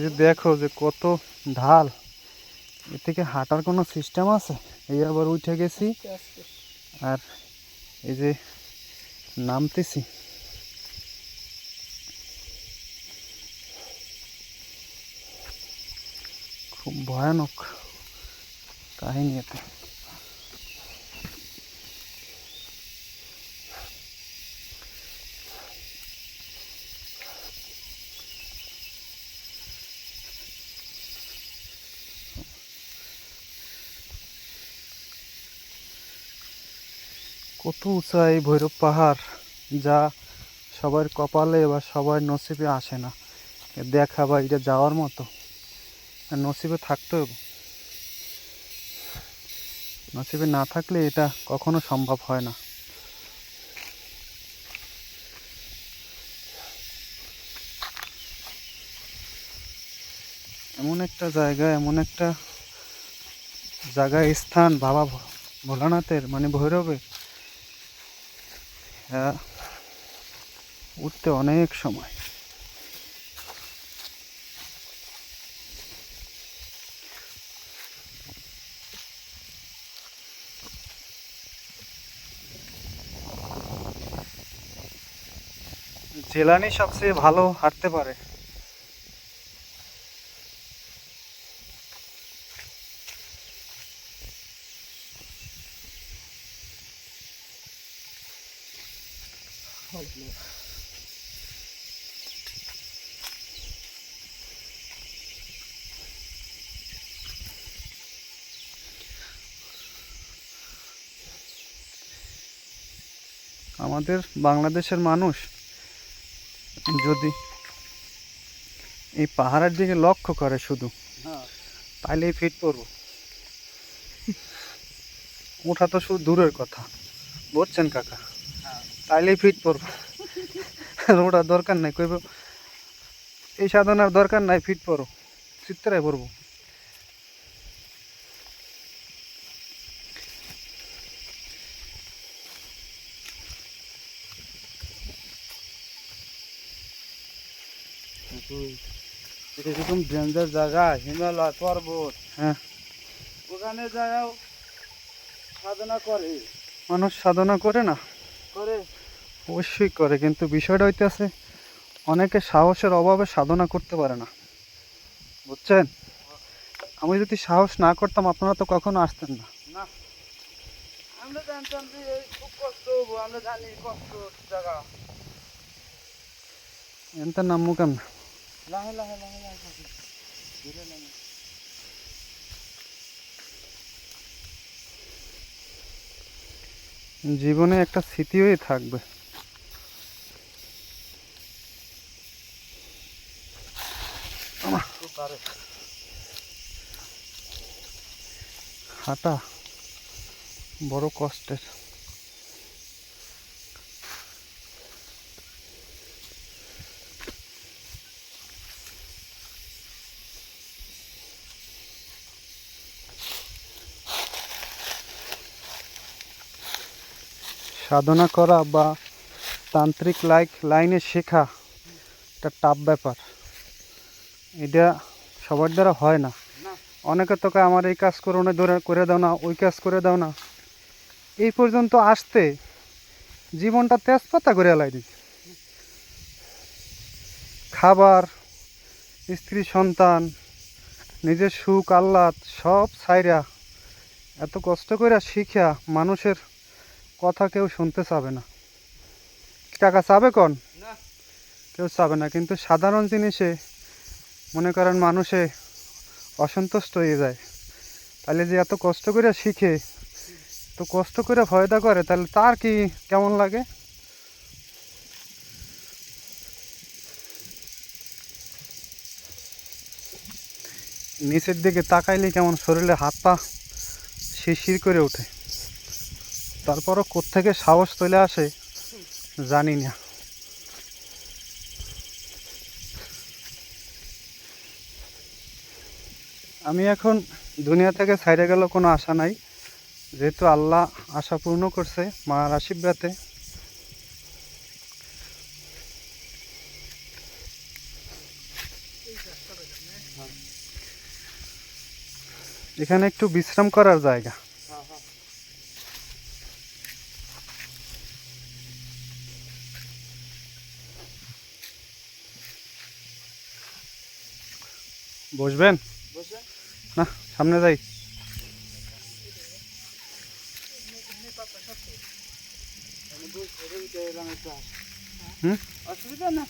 যে দেখো যে কত ঢাল। এ থেকে হাঁটার কোনো সিস্টেম আছে? এই আবার উঠে গেছি। আর এই যে নামতেছি। খুব ভয়ানক কাহিনী এতে কত উঁচা এই ভৈরব পাহাড় যা সবার কপালে বা সবার নসিবে আসে না। দেখা বা এটা যাওয়ার মতো। নসিবে থাকতে হবে। নসিবে না থাকলে এটা কখনো সম্ভব হয় না। এমন একটা জায়গা, এমন একটা জায়গায় স্থান বাবা ভোলানাথের মানে ভৈরবের হ্যাঁ উঠতে অনেক সময়। জেলানি সবচেয়ে ভালো হাঁটতে পারে। আমাদের বাংলাদেশের মানুষ যদি এই পাহাড়ের দিকে লক্ষ্য করে শুধু তাইলেই ফিট পড়ব ওঠা তো শুধু দূরের কথা। বুঝছেন কাকা? তাইলেই ফিট পড়ব আর ওটা দরকার নাই কইব এই সাধনার দরকার নাই ফিট পড়ো চিত্রায় পড়ব এটা ডেঞ্জার জায়গা হিমালয় পর্বত হ্যাঁ। ওখানে যাও সাধনা করে। মানুষ সাধনা করে না? করে। অবশ্যই করে কিন্তু বিষয়টা হইতেছে অনেকে সাহসের অভাবে সাধনা করতে পারে না। বুঝছেন? আমি যদি সাহস না করতাম আপনারা তো কখনো আসতেন না। আমরা জানতাম যে খুব কষ্ট হব আমরা জানি কষ্ট জায়গা। জীবনে একটা স্মৃতি হয়ে থাকবে। পারে। হাঁটা বড় কষ্টের সাধনা করা বা তান্ত্রিক লাইক লাইনে শেখা একটা টাফ ব্যাপার এটা সবার দ্বারা হয় না। অনেকে তোকে আমার এই কাজ করো না ধরে করে দাও না ওই কাজ করে দাও না। এই পর্যন্ত আসতে জীবনটা তেজপাতা করে এলাই দিচ্ছে খাবার স্ত্রী সন্তান নিজের সুখ আহ্লাদ সব ছাইরা এত কষ্ট করে শিখা মানুষের কথা কেউ শুনতে চাবে না। টাকা চাবে কন? কেউ চাবে না। কিন্তু সাধারণ জিনিসে মনে করেন মানুষে অসন্তুষ্ট হয়ে যায়। তাহলে যে এত কষ্ট করে শিখে, তো কষ্ট করে ফয়দা করে তাহলে তার কি কেমন লাগে? নিচের দিকে তাকাইলে কেমন শরীরে হাত পা শিরশির করে ওঠে। তারপরও কোত্থেকে সাহস চলে আসে জানি না। আমি এখন দুনিয়া থেকে ছাইড়ে গেল কোনো আশা নাই। যেহেতু আল্লাহ আশা পূর্ণ করছে মার আশীর্বাদে। এখানে একটু বিশ্রাম করার জায়গা। বসবেন? সামনে যাই। হুম? অসুবিধা না।